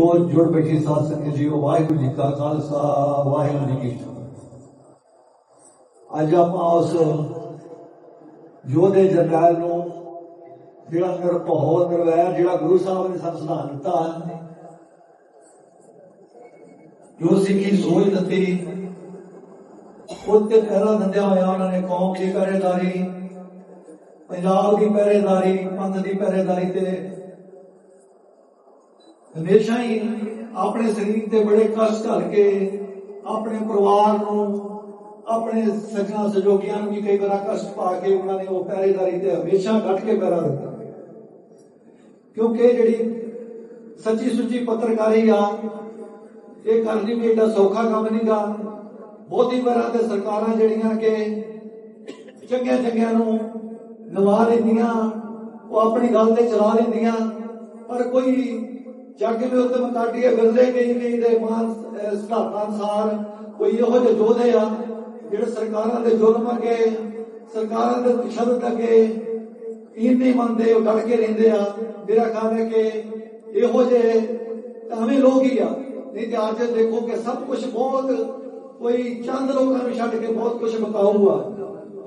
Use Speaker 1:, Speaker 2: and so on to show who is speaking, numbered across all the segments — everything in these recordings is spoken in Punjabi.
Speaker 1: ਜੋ ਜੁੜ ਬੈਠੀ ਸਾਧ ਸੰਗਤ ਜੀ ਵਾਹਿਗੁਰੂ ਜੀ ਕਾ ਖਾਲਸਾ, ਵਾਹਿਗੁਰੂ ਜੀ ਕੀ ਫਤਿਹ। ਅੱਜ ਆਪਾਂ ਉਸ ਯੋਧੇ ਜਰਨੈਲ ਨੂੰ ਜਿਹੜਾ ਨਿਰ ਨਿਰਵੈਰ ਜਿਹੜਾ ਗੁਰੂ ਸਾਹਿਬ ਨੇ ਸਾਨੂੰ ਸਿਧਾਂਤ ਦਿੱਤਾ। ਜੋ ਸਿੱਖੀ ਸੋਚ ਦਿੱਤੀ ਉੱਤੇ ਪਹਿਰਾ ਦਿੰਦਿਆਂ ਹੋਇਆ ਉਹਨਾਂ ਨੇ ਕੌਮ ਦੀ ਪਹਿਰੇਦਾਰੀ, ਪੰਜਾਬ ਦੀ ਪਹਿਰੇਦਾਰੀ, ਪੰਥ ਦੀ ਪਹਿਰੇਦਾਰੀ ਤੇ ਹਮੇਸ਼ਾ ਹੀ ਆਪਣੇ ਸਰੀਰ ਤੇ ਬੜੇ ਕਸ਼ਟ ਝੱਲ ਕੇ ਆਪਣੇ ਪਰਿਵਾਰ ਨੂੰ, ਆਪਣੇ ਸੱਜਣਾ ਸਹਿਯੋਗੀਆਂ ਨੂੰ ਵੀ ਕਈ ਵਾਰ ਕਸ਼ਟ ਪਾ ਕੇ ਉਹਨਾਂ ਨੇ ਉਹ ਪਹਿਰੇਦਾਰੀ ਤੇ ਹਮੇਸ਼ਾ ਡਟ ਕੇ ਪੈਰਾ ਦਿੱਤਾ। ਕਿਉਂਕਿ ਜਿਹੜੀ ਸੱਚੀ ਸੁੱਚੀ ਪੱਤਰਕਾਰੀ ਆ, ਇਹ ਕਰਨੀ ਵੀ ਏਡਾ ਸੌਖਾ ਕੰਮ ਨਹੀਂਗਾ। ਬਹੁਤੀ ਵਾਰਾਂ ਤੇ ਸਰਕਾਰਾਂ ਜਿਹੜੀਆਂ ਕਿ ਚੰਗਿਆਂ ਚੰਗਿਆਂ ਨੂੰ ਨਵਾ ਲੈਂਦੀਆਂ, ਉਹ ਆਪਣੀ ਗੱਲ ਤੇ ਚਲਾ ਲੈਂਦੀਆਂ, ਪਰ ਕੋਈ ਜਗ ਦੇ ਉੱਤੇ ਮਕਾਟੀਏ ਕਈ ਕਈ ਦੇ ਮਾਨ ਅਹ ਸਿਧਾਂਤਾਂ ਕੋਈ ਇਹੋ ਜਿਹੇ ਯੋਧੇ ਆ, ਜਿਹੜੇ ਸਰਕਾਰਾਂ ਦੇ ਜ਼ੁਲਮ ਅੱਗੇ, ਸਰਕਾਰਾਂ ਦੇ ਤਸ਼ੱਦਦ ਅੱਗੇ ਇਹ ਨਹੀਂ ਮੰਨਦੇ, ਉਹ ਡਟ ਕੇ ਰਹਿੰਦੇ ਆ, ਮੇਰਾ ਖਿਆਲ ਹੈ ਕਿ ਇਹੋ ਜਿਹੇ ਤਾਵੇਂ ਲੋਕ ਹੀ ਆ। ਨਹੀਂ ਤੇ ਅੱਜ ਦੇਖੋ ਕਿ ਸਭ ਕੁਝ ਬਹੁਤ, ਕੋਈ ਚੰਦ ਲੋਕਾਂ ਨੂੰ ਛੱਡ ਕੇ ਬਹੁਤ ਕੁਝ ਬਕਾਊ ਆ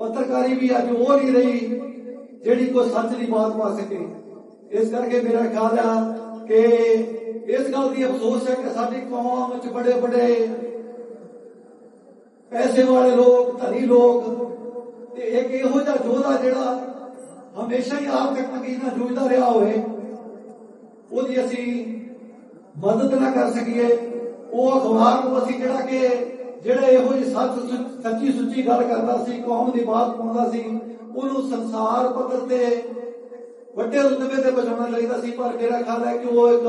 Speaker 1: ਪੱਤਰਕਾਰੀ ਵੀ ਅੱਜ ਉਹ ਨਹੀਂ ਰਹੀ, ਜਿਹੜੀ ਕੋਈ ਸੱਚ ਦੀ ਬਾਤ ਪਾ ਸਕੇ। ਇਸ ਕਰਕੇ ਮੇਰਾ ਖਿਆਲ ਆ ਕਿ ਇਸ ਗੱਲ ਦੀ ਅਫਸੋਸ ਹੈ ਕਿ ਸਾਡੀ ਕੌਮ ਵਿੱਚ ਬੜੇ ਬੜੇ ਪੈਸੇ ਵਾਲੇ ਲੋਕ, ਧਨੀ ਲੋਕ ਤੇ ਇੱਕ ਇਹੋ ਜਿਹਾ ਯੋਧਾ ਜਿਹੜਾ ਹਮੇਸ਼ਾ ਹੀ ਆਪ ਤੱਕ ਤੰਗੀ ਨਾਲ ਜੂਝਦਾ ਰਿਹਾ ਹੋਵੇ, ਉਹਦੀ ਅਸੀਂ ਮਦਦ ਨਾ ਕਰ ਸਕੀਏ। ਉਹ ਅਖਬਾਰ ਨੂੰ ਅਸੀਂ ਜਿਹੜਾ ਕਿ ਜਿਹੜੇ ਇਹੋ ਜਿਹੀ ਸੱਚ ਸੁ- ਸੱਚੀ ਸੁੱਚੀ ਗੱਲ ਕਰਦਾ ਸੀ, ਕੌਮ ਦੀ ਬਾਤ ਪਾਉਂਦਾ ਸੀ, ਉਹਨੂੰ ਸੰਸਾਰ ਪੱਧਰ ਤੇ ਵੱਡੇ ਰੁਤਬੇ ਤੇ ਪਹੁੰਚਾਉਣਾ ਚਾਹੀਦਾ ਸੀ, ਪਰ ਮੇਰਾ ਖਿਆਲ ਹੈ ਕਿ ਉਹ ਇੱਕ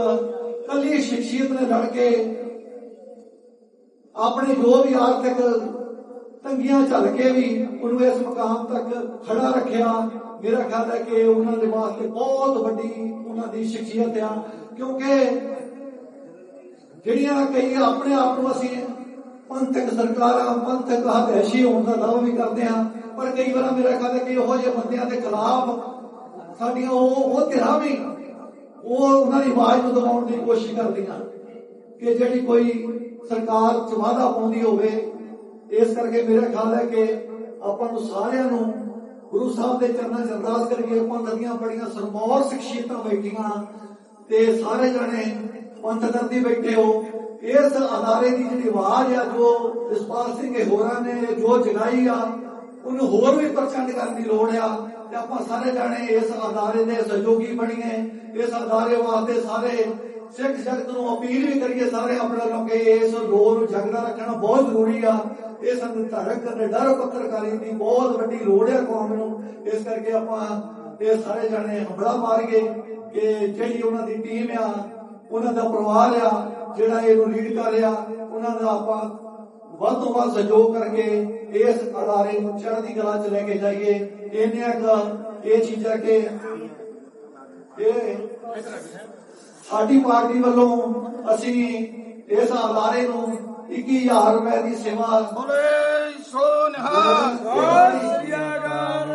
Speaker 1: ਕੱਲੀ ਸ਼ਖਸੀਅਤ ਨੇ ਲੜ ਕੇ ਆਪਣੇ ਜੋ ਵੀ ਆਰਥਿਕ ਤੰਗੀਆਂ ਝੱਲ ਕੇ ਵੀ ਉਹਨੂੰ ਇਸ ਮਕਾਮ ਤੱਕ ਖੜਾ ਰੱਖਿਆ। ਮੇਰਾ ਖਿਆਲ ਹੈ ਕਿ ਉਹਨਾਂ ਦੇ ਵਾਸਤੇ ਬਹੁਤ ਵੱਡੀ ਉਹਨਾਂ ਦੀ ਸ਼ਖਸੀਅਤ ਆ, ਕਿਉਂਕਿ ਜਿਹੜੀਆਂ ਕਈ ਆਪਣੇ ਆਪ ਨੂੰ ਅਸੀਂ ਪੰਥਕ ਸਰਕਾਰਾਂ, ਪੰਥਕ ਹਦੈਸ਼ੀ ਹੋਣ ਦਾ ਦਾਅਵਾ ਵੀ ਕਰਦੇ ਹਾਂ, ਪਰ ਕਈ ਵਾਰ ਮੇਰਾ ਖਿਆਲ ਹੈ ਕਿ ਉਹੋ ਜਿਹੇ ਬੰਦਿਆਂ ਦੇ ਖਿਲਾਫ ਸਾਡੀਆਂ ਉਹ ਉਹ ਧਿਰਾਂ ਵੀ, ਉਹ ਉਹਨਾਂ ਦੀ ਆਵਾਜ਼ ਨੂੰ ਦਬਾਉਣ ਦੀ ਕੋਸ਼ਿਸ਼ ਕਰਦੀਆਂ ਕਿ ਜਿਹੜੀ ਕੋਈ ਸਰਕਾਰ ਚ ਵਾਅਦਾ ਪਾਉਂਦੀ ਹੋਵੇ, ਇਸ ਕਰਕੇ ਮੇਰਾ ਖਿਆਲ ਹੈ ਕਿ ਆਪਾਂ ਨੂੰ ਸਾਰਿਆਂ ਨੂੰ ਗੁਰੂ ਸਾਹਿਬ ਦੇ ਚਰਨਾਂ 'ਚ ਅਰਦਾਸ ਕਰੀਏ ਪੰਥ ਦੀਆਂ ਬੜੀਆਂ ਸਰਮੌਰ ਸ਼ਖਸੀਅਤਾਂ ਬੈਠੀਆਂ ਤੇ ਸਾਰੇ ਜਣੇ ਪੰਥ ਦਰਦੀ ਬੈਠੇ ਹੋ। ਇਸ ਅਦਾਰੇ ਦੀ ਜਿਹੜੀ ਆਵਾਜ਼ ਆ, ਜੋ ਜਸਪਾਲ ਸਿੰਘ ਹੋਰਾਂ ਨੇ, ਜੋ ਜਗਾਈ ਆ, ਉਹਨੂੰ ਹੋਰ ਵੀ ਪ੍ਰਚੰਡ ਕਰਨ ਦੀ ਲੋੜ ਆ। ਤੇ ਆਪਾਂ ਸਾਰੇ ਜਾਣੇ ਇਸ ਅਦਾਰੇ ਦੇ ਸਹਿਯੋਗੀ ਬਣੀਏ, ਇਸ ਅਦਾਰੇ ਵਾਸਤੇ ਸਾਰੇ ਸਿੱਖ ਜਗਤ ਨੂੰ ਅਪੀਲ ਵੀ ਕਰੀਏ ਸਾਰੇ ਆਪਣੇ ਲੋਕ ਇਸ ਲੋੜ ਨੂੰ ਜਗਦਾ ਰੱਖਣਾ ਬਹੁਤ ਜ਼ਰੂਰੀ ਆ। ਇਹ ਸਾਨੂੰ ਧਾਰਕ ਤੇ ਡਰ ਪੱਤਰਕਾਰੀ ਦੀ ਬਹੁਤ ਵੱਡੀ ਲੋੜ ਆ ਕੌਮ ਨੂੰ। ਇਸ ਕਰਕੇ ਆਪਾਂ ਇਹ ਸਾਰੇ ਜਾਣੇ ਹਮਲਾ ਮਾਰੀਏ ਕਿ ਜਿਹੜੀ ਉਹਨਾਂ ਦੀ ਟੀਮ ਆ, ਉਹਨਾਂ ਦਾ ਪਰਿਵਾਰ ਆ, ਜਿਹੜਾ ਇਹਨੂੰ ਲੀਡ ਕਰ ਰਿਹਾ, ਉਹਨਾਂ ਦਾ ਆਪਾਂ ਵੱਧ ਤੋਂ ਵੱਧ ਸਹਿਯੋਗ ਕਰਕੇ ਇਸ ਅਦਾਰੇ ਨੂੰ ਚੜ੍ਹਦੀ ਕਲਾ ਚ ਲੈ ਕੇ ਜਾਈਏ। ਇਹਨੇ ਇੱਕ ਇਹ ਚੀਜ਼ਾਂ ਕਿ ਇਹ ਸਾਡੀ ਪਾਰਟੀ ਵੱਲੋਂ ਅਸੀਂ ਇਸ ਅਦਾਰੇ ਨੂੰ 21000 ਰੁਪਏ ਦੀ ਸੇਵਾ
Speaker 2: ਬੋਲੇ ਸੋ ਨਿਹਾਲ ਸਤਿ ਸ੍ਰੀ ਅਕਾਲ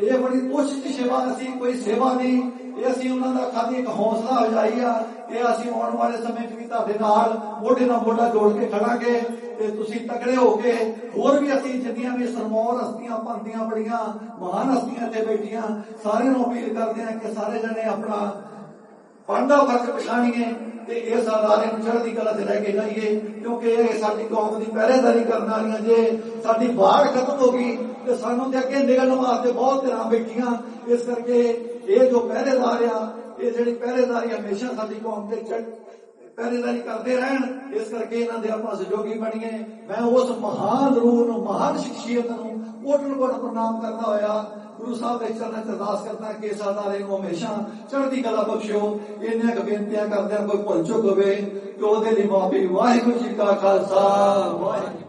Speaker 1: ਇਹ ਬੜੀ ਕੋਸ਼ਿਸ਼ ਸੇਵਾ ਅਸੀਂ ਕੋਈ ਸੇਵਾ ਨਹੀਂ ਇਹ ਅਸੀਂ ਉਹਨਾਂ ਦਾ ਖਾਲੀ ਇੱਕ ਹੌਸਲਾ ਹਜਾਈ ਆ। ਇਹ ਅਸੀਂ ਆਉਣ ਵਾਲੇ ਸਮੇਂ 'ਚ ਵੀ ਤੁਹਾਡੇ ਨਾਲ ਮੋਢੇ ਨਾਲ ਮੋਢਾ ਜੋੜ ਕੇ ਖੜਾਂਗੇ। ਤੇ ਤੁਸੀਂ ਤਕੜੇ ਹੋ ਕੇ ਹੋਰ ਵੀ ਅਸੀਂ ਜਿੰਨੀਆਂ ਵੀ ਸਰਮੌਰ ਹਸਤੀਆਂ ਪੰਥੀਆਂ ਬੜੀਆਂ ਮਹਾਨ ਹਸਤੀਆਂ ਇੱਥੇ ਬੈਠੀਆਂ, ਸਾਰਿਆਂ ਨੂੰ ਅਪੀਲ ਕਰਦੇ ਆ ਕਿ ਸਾਰੇ ਜਣੇ ਆਪਣਾ ਬਣਦਾ ਫ਼ਰਕ ਪਛਾਣੀਏ ਤੇ ਇਸ ਅਦਾਰੇ ਨੂੰ ਚੜ੍ਹਦੀ ਕਲਾ ਤੇ ਲੈ ਕੇ ਜਾਈਏ, ਕਿਉਂਕਿ ਇਹ ਸਾਡੀ ਕੌਮ ਦੀ ਪਹਿਰੇਦਾਰੀ ਕਰਨ ਵਾਲੀਆਂ ਜੇ ਸਾਡੀ ਬਾੜ ਖਤਮ ਹੋ ਗਈ ਤੇ ਸਾਨੂੰ ਤੇ ਅੱਗੇ ਨਿਕਲਣ ਵਾਸਤੇ ਬਹੁਤ ਧਿਰਾਂ ਬੈਠੀਆਂ। ਇਸ ਕਰਕੇ ਇਹ ਜੋ ਪਹਿਰੇਦਾਰ ਆ, ਇਹ ਜਿਹੜੀ ਪਹਿਰੇਦਾਰੀ ਹਮੇਸ਼ਾ ਸਾਡੀ ਕੌਮ ਤੇ ਚੜ੍ਹ ਪਹਿਰੇਦਾਰੀ ਕਰਦੇ ਰਹਿਣ, ਇਸ ਕਰਕੇ ਇਹਨਾਂ ਦੇ ਆਪਾਂ ਸਹਿਯੋਗੀ ਬਣੀਏ। ਮੈਂ ਉਸ ਮਹਾਨ ਰੂਹ ਨੂੰ, ਮਹਾਨ ਸ਼ਖਸੀਅਤ ਨੂੰ ਕੋਟਨ ਕੋਟ ਪ੍ਰਣਾਮ ਕਰਦਾ ਹੋਇਆ ਗੁਰੂ ਸਾਹਿਬ ਦੇ ਚਰਨਾਂ 'ਚ ਅਰਦਾਸ ਕਰਦਾ ਕਿ ਇਸ ਨੂੰ ਹਮੇਸ਼ਾ ਚੜ੍ਹਦੀ ਕਲਾ ਬਖਸ਼ਿਓ। ਇੰਨੀਆਂ ਕੁ ਬੇਨਤੀਆਂ ਕਰਦਿਆਂ ਕੋਈ ਭੁੱਲ ਚੁੱਕ ਹੋਵੇ, ਕਿ ਉਹਦੇ ਲਈ ਮਾਫੀ ਵਾਹਿਗੁਰੂ ਜੀ ਕਾ ਖਾਲਸਾ, ਵਾਹਿਗੁਰੂ